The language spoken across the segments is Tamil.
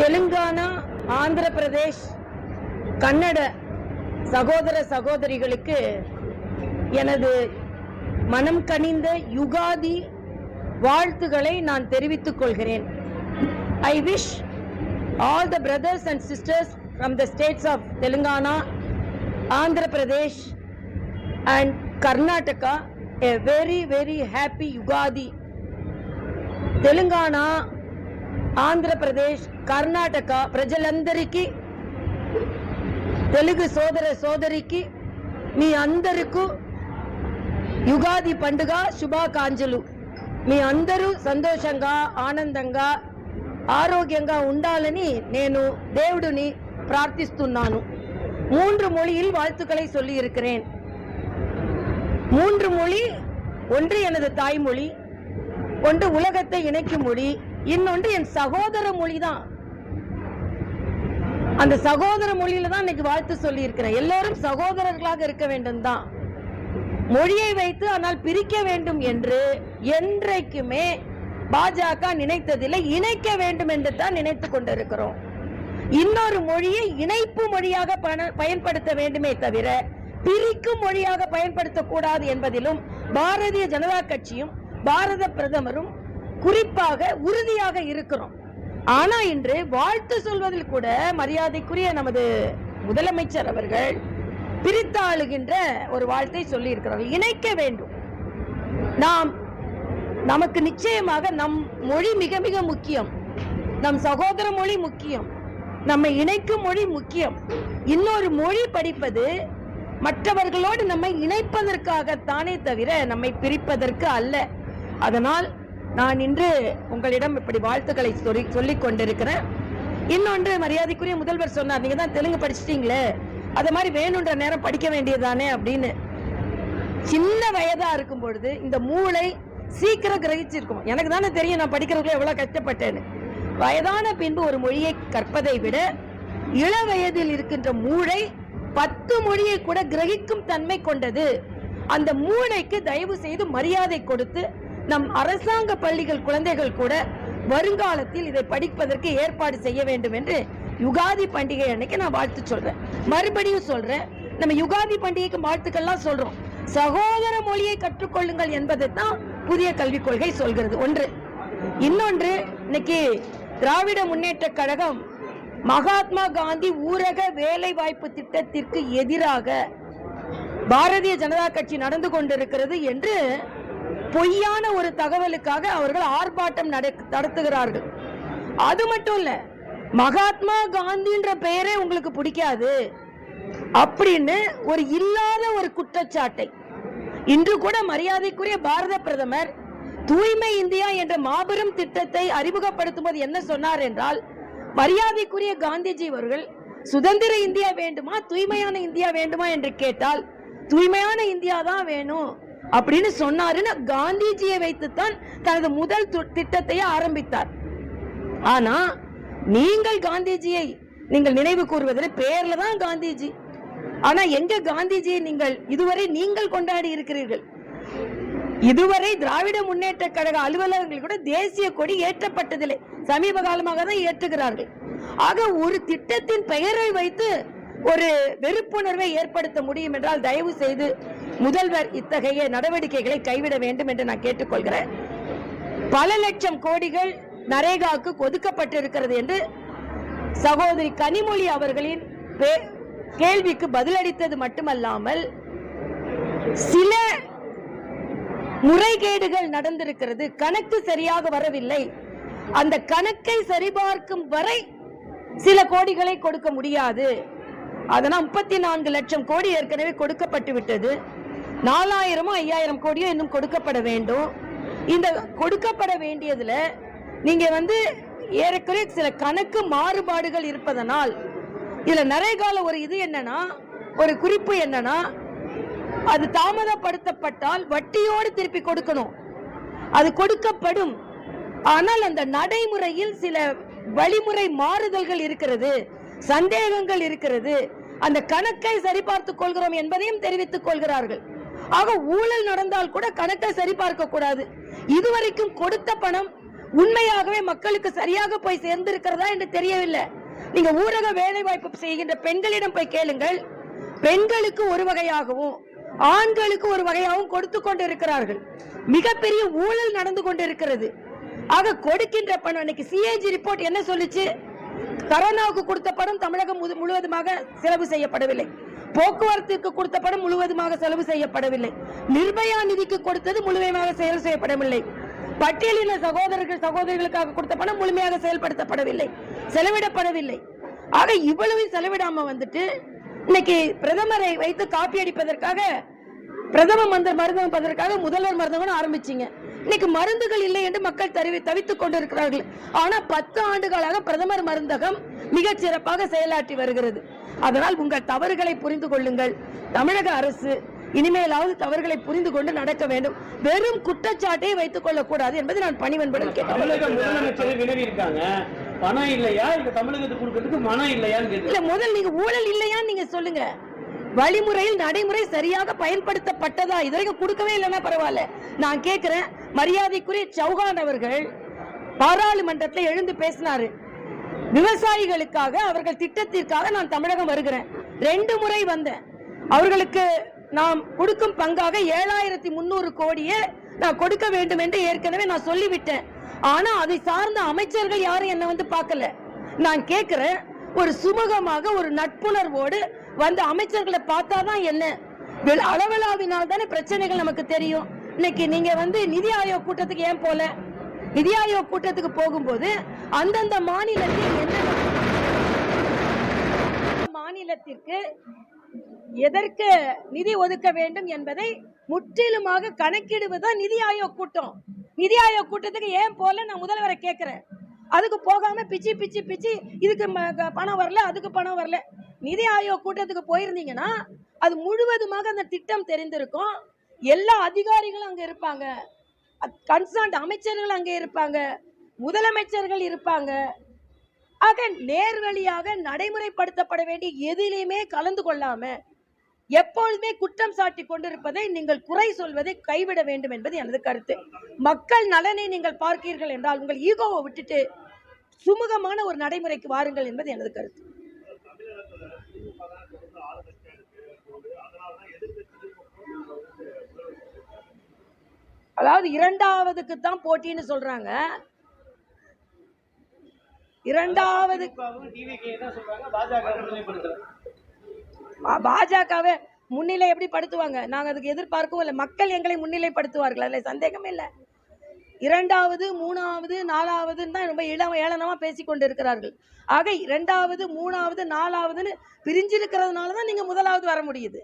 தெலுங்கானா ஆந்திர பிரதேஷ் கன்னட சகோதர சகோதரிகளுக்கு எனது மனம் கனிந்த யுகாதி வாழ்த்துகளை நான் தெரிவித்துக் கொள்கிறேன். I wish all the brothers and sisters from the states of Telangana Andhra Pradesh and Karnataka a very very happy Ugadi. Telangana Andhra Pradesh Karnataka ప్రజలందరికీ తెలుగు సోదర సోదరికి మీ అందరికీ యుగాది పండుగ శుభాకాంక్షలు మీ అందరూ సంతోషంగా ఆనందంగా ఆరోగ్యంగా ఉండాలని నేను దేవుడిని ప్రార్థిస్తున్నాను மூன்று மொழியில் வாழ்த்துக்களை சொல்லி இருக்கிறேன் மூன்று மொழி ஒன்று எனது தாய்மொழி ஒன்று உலகத்தை இணைக்கும் மொழி இன்னொன்று என் சகோதர மொழி தான் அந்த சகோதர மொழியில தான் இன்னைக்கு வாழ்த்து சொல்லி இருக்கிறேன் எல்லோரும் சகோதரர்களாக இருக்க வேண்டும் தான் மொழியை வைத்து ஆனால் பிரிக்க வேண்டும் என்று என்றைக்குமே பாஜக நினைத்ததில்லை இணைக்க வேண்டும் என்று தான் நினைத்து கொண்டிருக்கிறோம். இன்னொரு மொழியை இணைப்பு மொழியாக பண- பயன்படுத்த வேண்டுமே தவிர பிரிக்கும் மொழியாக பயன்படுத்தக்கூடாது என்பதிலும் பாரதிய ஜனதா கட்சியும் பாரத பிரதமரும் குறிப்பாக உறுதியாக இருக்கிறோம். ஆனா இன்று வாழ்த்து சொல்வதில் கூட மரியாதைக்குரிய நமது முதலமைச்சர் அவர்கள் பிரித்தாளுகின்ற ஒரு வாழ்த்தை சொல்லி இருக்கிறார்கள் இணைக்க வேண்டும். நாம் நமக்கு நிச்சயமாக நம் மொழி மிக மிக முக்கியம். நம் சகோதர மொழி முக்கியம். நம்மை இணைக்கும் மொழி முக்கியம். இன்னொரு மொழி படிப்பது மற்றவர்களோடு நம்மை இணைப்பதற்காகத்தானே தவிர நம்மை பிரிப்பதற்கு அல்ல. அதனால் நான் இன்று உங்களிடம் இப்படி வாழ்த்துக்களை சொல்லி சொல்லிக் கொண்டிருக்கிறேன். இன்னொன்று மரியாதைக்குரிய முதல்வர் சொன்னார் நீங்க தான் தெலுங்கு படிச்சிட்டீங்களே அது மாதிரி வேணுன்ற நேரம் படிக்க வேண்டியதானே அப்படின்னு. சின்ன வயதா இருக்கும் பொழுது இந்த மூளை சீக்கிரம் கிரகிச்சிருக்கும். எனக்கு தானே தெரியும் நான் படிக்கிறதுக்குள்ள எவ்வளவு கஷ்டப்பட்டேன்னு. வயதான பின்பு ஒரு மொழியை கற்பதை விட இள வயதில் இருக்கின்ற மூளை பத்து மொழியை கூட கிரகிக்கும் தன்மை கொண்டது. அந்த மூளைக்கு தயவு செய்து மரியாதை கொடுத்து நம் அரசாங்க பள்ளிகள் குழந்தைகள் கூட வருங்காலத்தில் இதை படிப்பதற்கு ஏற்பாடு செய்ய வேண்டும் என்று யுகாதி பண்டிகை அன்னைக்கு நான் வாழ்த்து சொல்றேன். மறுபடியும் சொல்றேன் நம்ம யுகாதி பண்டிகைக்கு வாழ்த்துக்கள்லாம் சொல்றோம். சகோதர மொழியை கற்றுக்கொள்ளுங்கள் என்பதை தான் புதிய கல்விக் கொள்கை சொல்கிறது. ஒன்று. இன்னொன்று இன்னைக்கு திராவிட முன்னேற்ற கழகம் மகாத்மா காந்தி ஊரக வேலை வாய்ப்பு திட்டத்திற்கு எதிராக பாரதிய ஜனதா கட்சி நடந்து கொண்டிருக்கிறது என்று பொய்யான ஒரு தகவலுக்காக அவர்கள் ஆர்ப்பாட்டம் நடத்துகிறார்கள். அது மட்டும் இல்ல மகாத்மா காந்தின்ற பெயரே உங்களுக்கு பிடிக்காது. அப்படின்னு ஒரு இல்லாத ஒரு குற்றச்சாட்டை இன்று கூட மரியாதைக்குரிய பாரத பிரதமர் தூய்மை இந்தியா என்ற மாபெரும் திட்டத்தை அறிமுகப்படுத்தும் போது என்ன சொன்னார் என்றால் மரியாதைக்குரிய காந்திஜி அவர்கள் சுதந்திர இந்தியா வேண்டுமா தூய்மையான இந்தியா வேண்டுமா என்று கேட்டால் தூய்மையான இந்தியா தான் வேணும். அப்படின்னு சொன்னாருன்னு காந்திஜியை வைத்துத்தான் தனது முதல் திட்டத்தையே ஆரம்பித்தார். ஆனா நீங்கள் காந்திஜியை நீங்கள் நினைவு கூறுவதில் பேர்ல தான் காந்திஜி. ஆனா எங்க காந்திஜியை நீங்கள் இதுவரை நீங்கள் கொண்டாடி இருக்கிறீர்கள்? இதுவரை திராவிட முன்னேற்ற கழக அலுவலகங்கள் கூட தேசிய கொடி ஏற்றப்பட்டதில்லை. சமீப காலமாக தான் ஏற்றுகிறார்கள். ஆக ஒரு திட்டத்தின் பெயரை வைத்து ஒரு வெறுப்புணர்வை ஏற்படுத்த முடியும் என்றால் தயவு செய்து முதல்வர் இத்தகைய நடவடிக்கைகளை கைவிட வேண்டும் என்று நான் கேட்டுக்கொள்கிறேன். பல லட்சம் கோடிகள் நரேகாவுக்கு ஒதுக்கப்பட்டிருக்கிறது என்று சகோதரி கனிமொழி அவர்களின் கேள்விக்கு பதிலளித்தது மட்டுமல்லாமல் சில முறைகேடுகள் நடந்திருக்கிறது. கணக்கு சரியாக வரவில்லை. அந்த கணக்கை சரிபார்க்கும் வரை சில கோடிகளை கொடுக்க முடியாது. அதனால் முப்பத்தி நான்கு லட்சம் கோடி ஏற்கனவே கொடுக்கப்பட்டு விட்டது நாலாயிரமோ ஐயாயிரம் கோடியோ இன்னும் கொடுக்கப்பட வேண்டும். இந்த கொடுக்கப்பட வேண்டியதுல நீங்க வந்து ஏறக்குறைய சில கணக்கு மாறுபாடுகள் இருப்பதனால் இதுல நரேகால ஒரு இது என்னன்னா ஒரு குறிப்பு என்னன்னா அது தாமதப்படுத்தப்பட்டால் வட்டியோடு திருப்பி கொடுக்கணும். அது கொடுக்கப்படும். ஆனால் அந்த நடைமுறையில் சில வழிமுறை மாறுதல்கள் இருக்கிறது சந்தேகங்கள் இருக்கிறது. அந்த கணக்கை சரிபார்த்துக் கொள்கிறோம் என்பதையும் தெரிவித்துக் கொள்கிறார்கள். ஆக ஊழல் நடந்தால் கூட கணக்கை சரிபார்க்க கூடாது இதுவரைக்கும் கொடுத்த பணம் உண்மையாகவே மக்களுக்கு சரியாக போய் சேர்ந்திருக்கிறதா என்று தெரியவில்லை. நீங்க ஊரக வேலை வாய்ப்பு செய்கின்ற பெண்களிடம் போய் கேளுங்கள். பெண்களுக்கு ஒரு வகையாகவும் ஆண்களுக்கு ஒரு வகையாகவும் கொடுத்து கொண்டு இருக்கிறார்கள் மிகப்பெரிய ஊழல் நடந்து கொண்டு இருக்கிறது ஆக கொடுக்கின்ற பணம் இன்னைக்கு சிஏஜி ரிப்போர்ட் என்ன சொல்லுச்சு? கரோனாவுக்கு கொடுத்த பணம் தமிழகம் முழு- முழுவதுமாக செலவு செய்யப்படவில்லை. போக்குவரத்துக்கு கொடுத்த பணம் முழுவதுமாக செலவு செய்யப்படவில்லை. நிர்பயா நிதிக்கு கொடுத்தது முழுமையாக செயல் செய்யப்படவில்லை. பட்டியலின சகோதரர்கள் சகோதரிகளுக்காக கொடுத்த பணம் முழுமையாக செயல்படுத்தப்படவில்லை. செலவிடப்படவில்லை. ஆக இவ்வளவு செலவிடாம வந்துட்டு இன்னைக்கு பிரதமரை வைத்து காப்பி அடிப்பதற்காக பிரதம மந்திர மருந்தகப்பதற்காக முதல்வர் மருந்தகம் ஆரம்பிச்சிங்க. இன்னைக்கு மருந்துகள் இல்லை என்று மக்கள் தருவி தவித்துக் கொண்டிருக்கிறார்கள். ஆனா பத்து ஆண்டுகளாக பிரதமர் மருந்தகம் மிகச் சிறப்பாக செயலாற்றி வருகிறது. அதனால் உங்கள் தவறுகளை புரிந்து கொள்ளுங்கள். தமிழக அரசு இனிமேலாவது தவறுகளை புரிந்து கொண்டு நடக்க வேண்டும். வெறும் குற்றச்சாட்டை வைத்துக் கொள்ளக்கூடாது என்பதை நான் பணிவன்புடன் கேட்டேன் பணம் இல்லையா? இல்ல தமிழகத்துக்கு கொடுக்கறதுக்கு மனம் இல்லையான்னு இல்ல முதல் நீங்க ஊழல் இல்லையான்னு நீங்க சொல்லுங்க. வழிமுறையில் நடைமுறை சரியாக பயன்படுத்தப்பட்டதா? இதுவரைக்கும் கொடுக்கவே இல்லைன்னா பரவாயில்ல. நான் கேட்கிறேன் மரியாதைக்குரிய சௌகான் அவர்கள் பாராளுமன்றத்தில் எழுந்து பேசினாரு. விவசாயிகளுக்காக அவர்கள் திட்டத்திற்காக நான் தமிழகம் வருகிறேன். ரெண்டு முறை வந்தேன். அவர்களுக்கு நாம் கொடுக்கும் பங்காக ஏழாயிரத்தி முன்னூறு கோடியை நான் கொடுக்க வேண்டும் என்று ஏற்கனவே நான் சொல்லிவிட்டேன். ஆனா அதை சார்ந்த அமைச்சர்கள் யாரும் என்ன வந்து பார்க்கல. நான் கேட்கிறேன் ஒரு சுமூகமாக ஒரு நட்புணர்வோடு வந்து அமைச்சர்களை பார்த்தாதான் என்ன? அளவலாவினால் தானே பிரச்சனைகள் நமக்கு தெரியும். இன்னைக்கு நீங்க வந்து நிதி ஆயோக் கூட்டத்துக்கு ஏன் போல? நிதி ஆயோக் கூட்டத்துக்கு போகும்போது அந்தந்த மாநிலத்தில் என்ன மாநிலத்திற்கு எதற்கு நிதி ஒதுக்க வேண்டும் என்பதை முற்றிலுமாக கணக்கிடுவதுதான் நிதி ஆயோக் கூட்டம். நிதி ஆயோக் கூட்டத்துக்கு ஏன் போல நான் முதல்வரை கேட்கிறேன். அதுக்கு போகாம பிச்சு பிச்சு பிச்சு இதுக்கு ம- க- பணம் வரல அதுக்கு பணம் வரல. நிதி ஆயோக் கூட்டத்துக்கு போயிருந்தீங்கன்னா அது முழுவதுமாக அந்த திட்டம் தெரிந்திருக்கும். எல்லா அதிகாரிகளும் அங்கே இருப்பாங்க. கன்சர்ன்ட் அமைச்சர்கள் அங்கே இருப்பாங்க. முதலமைச்சர்கள் இருப்பாங்க. ஆக நேர்வழியாக நடைமுறைப்படுத்தப்பட வேண்டிய எதிலையுமே கலந்து கொள்ளாம எப்பொழுதுமே குற்றம் சாட்டி கொண்டிருப்பதை நீங்கள் குறை சொல்வதை கைவிட வேண்டும் என்பது எனது கருத்து. மக்கள் நலனை நீங்கள் பார்க்கிறீர்கள் என்றால் உங்கள் ஈகோவை விட்டுட்டு சுமூகமான ஒரு நடைமுறைக்கு வாருங்கள் என்பது எனது கருத்து. அதாவது இரண்டாவதுக்கு தான் போட்டின்னு சொல்றாங்க. இரண்டாவது பாஜகவை முன்னிலை எப்படி படுத்துவாங்க நாங்க அதுக்கு எதிர்பார்க்கவும் இல்லை. மக்கள் எங்களை முன்னிலைப்படுத்துவார்கள். அதுல சந்தேகமே இல்லை. இரண்டாவது மூணாவது நாலாவதுன்னு தான் ரொம்ப இளம் ஏளனமா பேசி கொண்டு இருக்கிறார்கள் ஆக இரண்டாவது மூணாவது நாலாவதுன்னு பிரிஞ்சிருக்கிறதுனால தான் நீங்க முதலாவது வர முடியுது.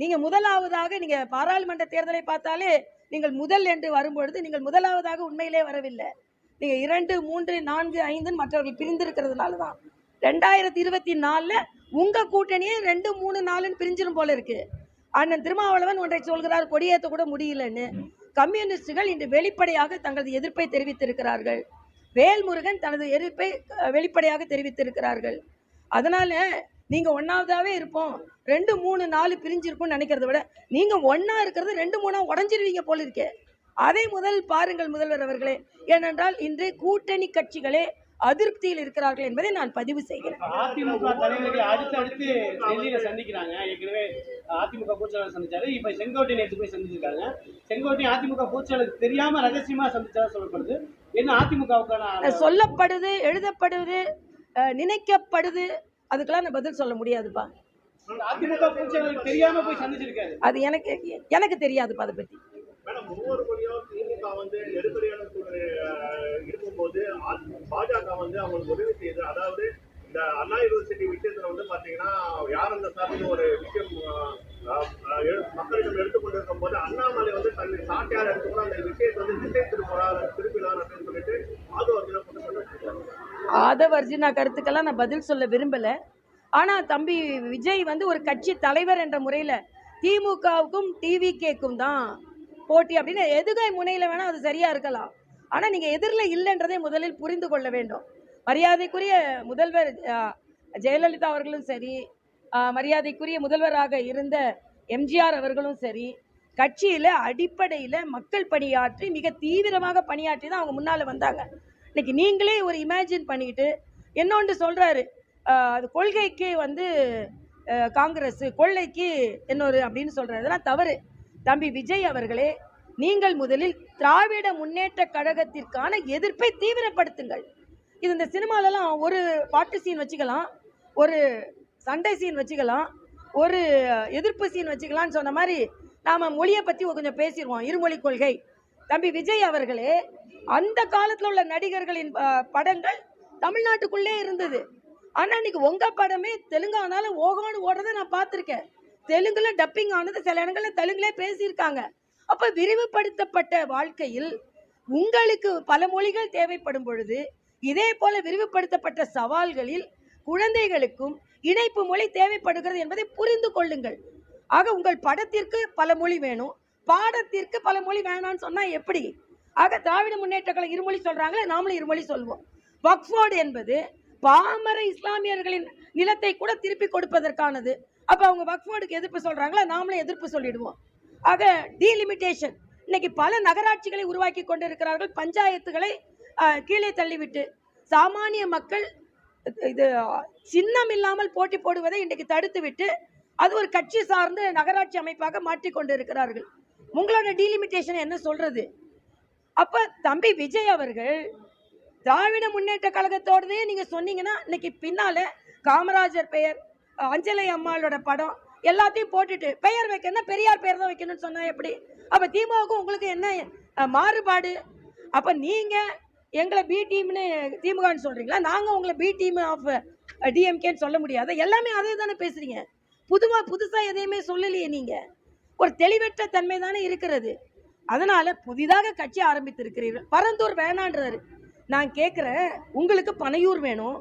நீங்க முதலாவதாக நீங்க பாராளுமன்ற தேர்தலை பார்த்தாலே நீங்கள் முதல் என்று வரும்பொழுது நீங்கள் முதலாவதாக உண்மையிலே வரவில்லை. நீங்க இரண்டு மூன்று நான்கு ஐந்துன்னு மற்றவர்கள் பிரிந்திருக்கிறதுனால தான் ரெண்டாயிரத்தி இருபத்தி நாலுல உங்க கூட்டணியே ரெண்டு மூணு நாலுன்னு பிரிஞ்சிடும் போல இருக்கு. அண்ணன் திருமாவளவன் ஒன்றை சொல்கிறார் கொடியேற்ற கூட முடியலன்னு. கம்யூனிஸ்டுகள் இன்று வெளிப்படையாக தங்களது எதிர்ப்பை தெரிவித்திருக்கிறார்கள். வேல்முருகன் தனது எதிர்ப்பை வெளிப்படையாக தெரிவித்திருக்கிறார்கள். அதனால நீங்க ஒன்னாவதாவே இருப்போம். ரெண்டு மூணு நாலு பிரிஞ்சிருக்கும்னு நினைக்கிறத விட நீங்க ஒண்ணா இருக்கிறது ரெண்டு மூணா உடஞ்சிருவீங்க போல இருக்கே. அதை முதல் பாருங்கள் முதல்வர் அவர்களே. ஏனென்றால் இன்று கூட்டணி கட்சிகளே அதிருப்தியில் இருக்கிறார்கள் என்பதை நான் பதிவு செய்கிறேன். அதிமுக தலைவர்கள் அடுத்து அடுத்து டெல்லியில சந்திக்கிறாங்க. ஏற்கனவே அதிமுக பொதுச்செயலாளர் சந்திச்சாரு. இப்ப செங்கோட்டை நேற்று போய் சந்திச்சிருக்காங்க. செங்கோட்டை அதிமுக பொதுச்செயலாளர் தெரியாம ரகசியமா சந்திச்சதா சொல்லப்படுது. என்ன அதிமுகவுக்கான சொல்லப்படுது எழுதப்படுது நினைக்கப்படுது. அதுக்கெல்லாம் நான் பதில் சொல்ல முடியாதுப்பா. அதிமுக பொதுச்செயலாளர் தெரியாம போய் சந்திச்சிருக்காரு. அது எனக்கு எனக்கு தெரியாதுப்பா அதை ஆ- பாஜக வந்து அவங்களுக்கு உதவி செய்யுது. அதாவது இந்த அண்ணா யூனிவர்சிட்டி விஷயத்துல வந்து பாத்தீங்கன்னா யார் அந்த சார்ந்த ஒரு விஷயம் மக்களிடம் எடுத்துக்கொண்டிருக்கும் போது அண்ணாமலை வந்து தன்னை சாட்டையார் எடுத்துக்கூட அந்த விஷயத்தை வந்து திசை திருப்பலாம் திருப்பிலாம் அப்படின்னு சொல்லிட்டு ஆதவர்ஜன கொண்டு ஆதவர்ஜினா கருத்துக்கெல்லாம் நான் பதில் சொல்ல விரும்பல. ஆனா தம்பி விஜய் வந்து ஒரு கட்சி தலைவர் என்ற முறையில திமுகவுக்கும் டிவிகேக்கும் தான் போட்டி அப்படின்னு எதுகை முனையில வேணா அது சரியா இருக்கலாம். ஆனா நீங்க எதிரில் இல்லைன்றதை முதலில் புரிந்து கொள்ள வேண்டும். மரியாதைக்குரிய முதல்வர் ஜெயலலிதா அவர்களும் சரி மரியாதைக்குரிய முதல்வராக இருந்த எம்ஜிஆர் அவர்களும் சரி கட்சியில அடிப்படையில மக்கள் பணியாற்றி மிக தீவிரமாக பணியாற்றி தான் அவங்க முன்னால வந்தாங்க. இன்னைக்கு நீங்களே ஒரு இமேஜின் பண்ணிக்கிட்டு என்னொன்று சொல்கிறாரு அது கொள்கைக்கு வந்து காங்கிரஸ் கொள்ளைக்கு இன்னொரு அப்படின்னு சொல்கிறாரு அதெல்லாம் தவறு. தம்பி விஜய் அவர்களே நீங்கள் முதலில் திராவிட முன்னேற்ற கழகத்திற்கான எதிர்ப்பை தீவிரப்படுத்துங்கள். இது இந்த சினிமாலலாம் ஒரு பாட்டு சீன் வச்சுக்கலாம் ஒரு சண்டை சீன் வச்சுக்கலாம் ஒரு எதிர்ப்பு சீன் வச்சுக்கலாம்னு சொன்ன மாதிரி நாம் மொழியை பற்றி கொஞ்சம் பேசிடுவோம். இருமொழி கொள்கை. தம்பி விஜய் அவர்களே அந்த காலத்தில் உள்ள நடிகர்களின் படங்கள் தமிழ்நாட்டுக்குள்ளே இருந்தது. ஆனால் இன்னைக்கு உங்கள் படமே தெலுங்கானால ஓகான்னு ஓடுறதை நான் பார்த்துருக்கேன். தெலுங்குல டப்பிங் ஆனது சில இடங்களில் தெலுங்குலே பேசியிருக்காங்க. அப்போ விரிவுபடுத்தப்பட்ட வாழ்க்கையில் உங்களுக்கு பல மொழிகள் தேவைப்படும் பொழுது இதே போல விரிவுபடுத்தப்பட்ட சவால்களில் குழந்தைகளுக்கும் இணைப்பு மொழி தேவைப்படுகிறது என்பதை புரிந்து கொள்ளுங்கள். ஆக உங்கள் படத்திற்கு பல மொழி வேணும். பாடத்திற்கு பல மொழி வேணாம்னு சொன்னால் எப்படி? ஆக திராவிட முன்னேற்ற கழகம் இருமொழி சொல்றாங்களே நாமளும் இருமொழி சொல்வோம். வக்ஃபோர்டு என்பது பாமர இஸ்லாமியர்களின் நிலத்தை கூட திருப்பி கொடுப்பதற்கானது. அப்போ அவங்க வக்ஃபோர்டுக்கு எதிர்ப்பு சொல்றாங்களா? நாமளும் எதிர்ப்பு சொல்லிடுவோம். ஆக டீலிமிட்டேஷன் இன்னைக்கு பல நகராட்சிகளை உருவாக்கி கொண்டிருக்கிறார்கள். பஞ்சாயத்துகளை கீழே தள்ளிவிட்டு. சாமானிய மக்கள் இது சின்னம் இல்லாமல் போட்டி போடுவதை இன்றைக்கு தடுத்து விட்டு அது ஒரு கட்சி சார்ந்து நகராட்சி அமைப்பாக மாற்றிக் கொண்டிருக்கிறார்கள். உங்களோட டீலிமிட்டேஷன் என்ன சொல்றது? அப்ப தம்பி விஜய் அவர்கள் திராவிட முன்னேற்ற கழகத்தோடவே நீங்க சொன்னீங்கன்னா இன்னைக்கு பின்னால காமராஜர் பெயர் அஞ்சலை அம்மாளோட படம் எல்லாத்தையும் போட்டுட்டு பெயர் வைக்கணும்னா பெரியார் பெயர் தான் வைக்கணும்னு சொன்னா எப்படி? அப்ப திமுகவுக்கும் உங்களுக்கு என்ன மாறுபாடு? அப்ப நீங்க எங்களை பி டீம்னு திமுகன்னு சொல்றீங்களா? நாங்க உங்களை பி டீம் ஆஃப் டிஎம்கேன்னு சொல்ல முடியாது. எல்லாமே அதே தானே பேசுறீங்க. புதுமா புதுசா எதையுமே சொல்லலையே நீங்க. ஒரு தெளிவற்ற தன்மை தானே இருக்கிறது. அதனால புதிதாக கட்சி ஆரம்பித்திருக்கிறீர்கள். பரந்தூர் வேணான்றாரு. நான் கேட்குறேன் உங்களுக்கு பனையூர் வேணும்.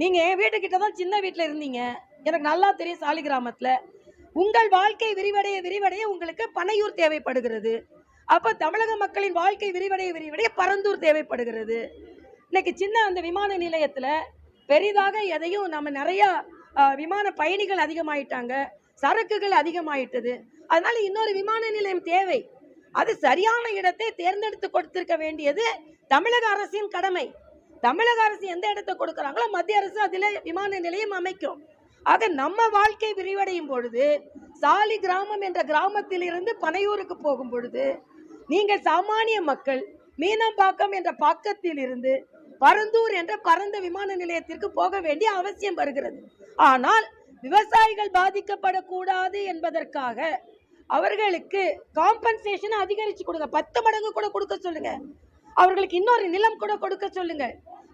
நீங்கள் என் வீட்டுக்கிட்ட தான் சின்ன வீட்டில் இருந்தீங்க. எனக்கு நல்லா தெரியும் சாலி கிராமத்தில். உங்கள் வாழ்க்கை விரிவடைய விரிவடைய உங்களுக்கு பனையூர் தேவைப்படுகிறது. அப்போ தமிழக மக்களின் வாழ்க்கை விரிவடைய விரிவடைய பரந்தூர் தேவைப்படுகிறது. இன்னைக்கு சின்ன அந்த விமான நிலையத்தில் பெரிதாக எதையும் நம்ம நிறையா விமான பயணிகள் அதிகமாயிட்டாங்க. சரக்குகள் அதிகமாயிட்டது. அதனால இன்னொரு விமான நிலையம் தேவை. அது சரியான இடத்தை தேர்ந்தெடுத்து கொடுத்திருக்க வேண்டியது தமிழக அரசின் கடமை. தமிழக அரசு எந்த இடத்தை கொடுக்குறாங்களோ மத்திய அரசு அதில் விமான நிலையம் அமைக்கும். ஆக நம்ம வாழ்க்கை விரிவடையும் பொழுது சாலி கிராமம் என்ற கிராமத்திலிருந்து பனையூருக்கு போகும் பொழுது நீங்கள் சாமானிய மக்கள் மீனம்பாக்கம் என்ற பாக்கத்தில் இருந்து பரந்தூர் என்ற பரந்த விமான நிலையத்திற்கு போக வேண்டிய அவசியம் வருகிறது. ஆனால் விவசாயிகள் பாதிக்கப்படக்கூடாது என்பதற்காக அவர்களுக்கு காம்பன்சேஷன் அதிகரித்து கொடுங்க. பத்து மடங்கு கூட கொடுக்க சொல்லுங்க. அவர்களுக்கு இன்னொரு நிலம் கூட கொடுக்க சொல்லுங்க.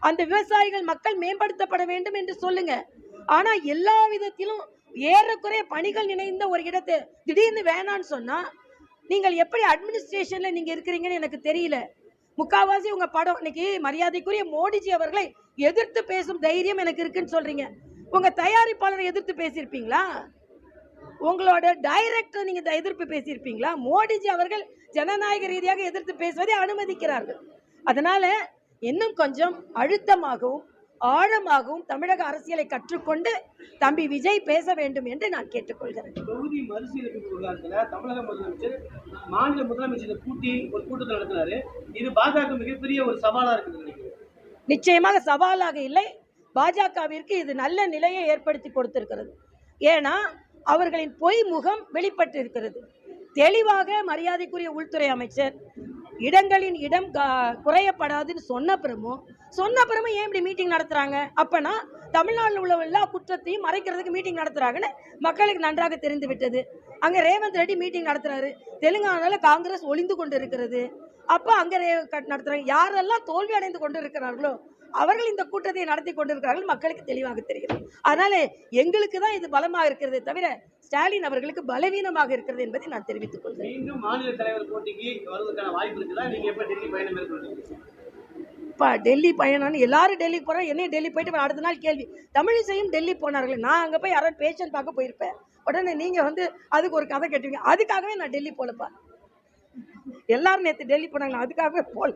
அந்த விவசாயிகள் மக்கள் மேம்படுத்தப்பட வேண்டும் என்று சொல்லுங்க. ஆனா எல்லா விதத்திலும் ஏறக்குறைய பணிகள் நினைந்த ஒரு இடத்தை திடீர்னு வேணான்னு சொன்னா நீங்கள் எப்படி அட்மினிஸ்ட்ரேஷன்ல நீங்க இருக்கிறீங்கன்னு எனக்கு தெரியல. முக்காவாசி உங்க படம் இன்னைக்கு மரியாதைக்குரிய மோடிஜி அவர்களை எதிர்த்து பேசும் தைரியம் எனக்கு இருக்குன்னு சொல்றீங்க. உங்க தயாரிப்பாளரை எதிர்த்து பேசியிருப்பீங்களா? உங்களோட டைரக்டர் நீங்க இத எதிர்ப்பு பேசியிருப்பீங்களா? மோடிஜி அவர்கள் ஜனநாயக ரீதியாக எதிர்த்து பேசுவதை அனுமதிக்கிறார்கள். அதனால இன்னும் கொஞ்சம் அழுத்தமாகவும் ஆழமாகவும் தமிழக அரசியலை கற்றுக்கொண்டு தம்பி விஜய் பேச வேண்டும் என்று நான் கேட்டுக்கொள்கிறேன். தொகுதி மறுசீரமைப்பு விவகாரத்துல தமிழக முதலமைச்சர் மாநில முதலமைச்சரை கூட்டி ஒரு கூட்டத்தை நடத்தினாரு. இது பாஜக மிகப்பெரிய ஒரு சவாலா இருக்குது நிச்சயமாக சவாலாக இல்லை. பாஜகவிற்கு இது நல்ல நிலையை ஏற்படுத்தி கொடுத்திருக்கிறது. ஏன்னா அவர்களின் பொய் முகம் வெளிப்பட்டு இருக்கிறது தெளிவாக மரியாதைக்குரிய உள்துறை அமைச்சர் இடங்களின் இடம் குறையப்படாதுன்னு சொன்ன பிறமும் சொன்ன பிறமும் ஏன் இப்படி மீட்டிங் நடத்துகிறாங்க அப்பனா தமிழ்நாட்டில் உள்ள எல்லா குற்றத்தையும் மறைக்கிறதுக்கு மீட்டிங் நடத்துகிறாங்கன்னு மக்களுக்கு நன்றாக தெரிந்து விட்டது. அங்கே ரேவந்த் ரெட்டி மீட்டிங் நடத்துகிறாரு தெலுங்கானால காங்கிரஸ் ஒளிந்து கொண்டு இருக்கிறது அப்போ அங்கே ரே- க- யாரெல்லாம் தோல்வி அடைந்து கொண்டு இருக்கிறார்களோ அவர்கள் இந்த கூட்டத்தை நடத்தி கொண்டிருக்கிறார்கள் மக்களுக்கு தெளிவாக தெரிகிறது. அதனால எங்களுக்கு தான் இது பலமாக இருக்கிறதே தவிர ஸ்டாலின் அவர்களுக்கு பலவீனமாக இருக்கிறது என்பதை நான் தெரிவித்துக் கொள்கிறேன். மாநில தலைவர் போட்டிக்கு வருவதற்கான வாய்ப்பு இருக்குதா? நீங்க எப்ப டெல்லி பயணம் மேற்கொள்றீங்க இப்போ டெல்லி பயணம்னு எல்லாரும் டெல்லிக்கு போகிறோம் என்னையும் டெல்லி போயிட்டு அடுத்த நாள் கேள்வி. தமிழிசையும் டெல்லி போனார்கள் நான் அங்கே போய் யாராவது பேஷண்ட் பார்க்க போயிருப்பேன். உடனே நீங்கள் வந்து அதுக்கு ஒரு கதை கேட்டுவீங்க. அதுக்காகவே நான் டெல்லி போகலப்பா எல்லாரும் நேற்று டெல்லி போனாங்க அதுக்காகவே போல.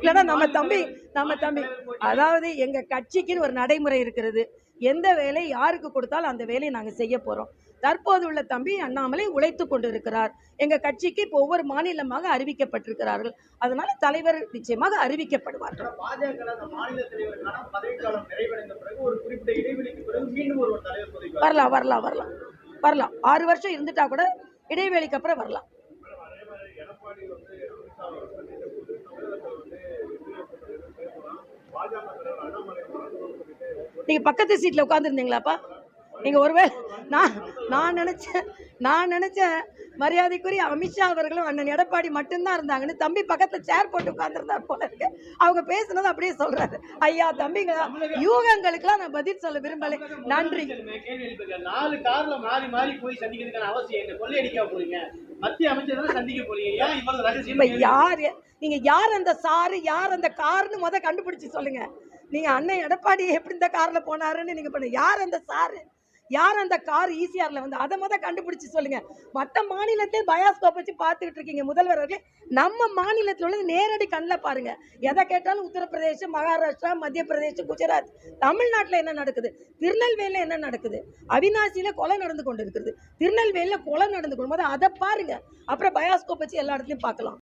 இல்லைன்னா நம்ம தம்பி நம்ம தம்பி. அதாவது எங்க கட்சிக்குன்னு ஒரு நடைமுறை இருக்கிறது. எந்த வேலை யாருக்கு கொடுத்தாலும் அந்த வேலையை நாங்க செய்ய போறோம். தற்போது உள்ள தம்பி அண்ணாமலை உழைத்து கொண்டிருக்கிறார். எங்க கட்சிக்கு இப்போ ஒவ்வொரு மாநிலமாக அறிவிக்கப்பட்டிருக்கிறார்கள். அதனால தலைவர் நிச்சயமாக அறிவிக்கப்படுவார்கள் வரலாம் வரலாம் வரலாம். வரலாம். ஆறு வருஷம் இருந்துட்டா கூட இடைவேளைக்கு அப்புறம் வரலாம். எடப்பாடி வந்து சந்தித்த போது வந்து பாஜக தலைவர் அண்ணாமலை நீங்க பக்கத்து சீட்ல உட்காந்துருந்தீங்களாப்பா நீங்க ஒருவேளை நான் நான் நினைச்சேன் நான் நினைச்சேன் மரியாதைக்குரிய அமித்ஷா அவர்களும் அண்ணன் எடப்பாடி மட்டும்தான் இருந்தாங்கன்னு தம்பி பக்கத்துல சேர் போட்டு உட்கார்ந்துருந்தார் போல இருக்கு. அவங்க பேசுனது அப்படியே சொல்றாரு. ஐயா தம்பிங்க யூகங்களுக்கெல்லாம் நான் பதில் சொல்ல விரும்பலை. நன்றி. நாலு கார்ல மாறி மாறி போய் சந்திக்கிறதுக்கான அவசியம் என்ன? கொள்ளையடிக்க போறீங்க? மத்திய அமைச்சர் தானே சந்திக்க போறீங்க. யார்? நீங்க யார் அந்த சாரு யார் அந்த கார்னு முத கண்டுபிடிச்சு சொல்லுங்க. நீங்க அண்ணன் எடப்பாடி எப்படி இந்த கார்ல போனாருன்னு நீங்க பண்ண. யார் அந்த சாரு? யார் அந்த கார் ஈசிஆரில் வந்து? அதை முத கண்டுபிடிச்சி சொல்லுங்க. மற்ற மாநிலத்தையும் பயாஸ்கோப் வச்சு பார்த்துக்கிட்டு இருக்கீங்க முதல்வர் அவர்களே நம்ம மாநிலத்தில் உள்ளது நேரடி கண்ணில் பாருங்க. எதை கேட்டாலும் உத்தரப்பிரதேசம் மகாராஷ்டிரா மத்திய பிரதேசம் குஜராத். தமிழ்நாட்டில் என்ன நடக்குது? திருநெல்வேலியில் என்ன நடக்குது? அவினாசியில் கொலை நடந்து கொண்டு இருக்குது திருநெல்வேலியில் கொலை நடந்து கொண்டு போது அதை பாருங்க. அப்புறம் பயாஸ்கோப் வச்சு எல்லா இடத்துலையும் பார்க்கலாம்.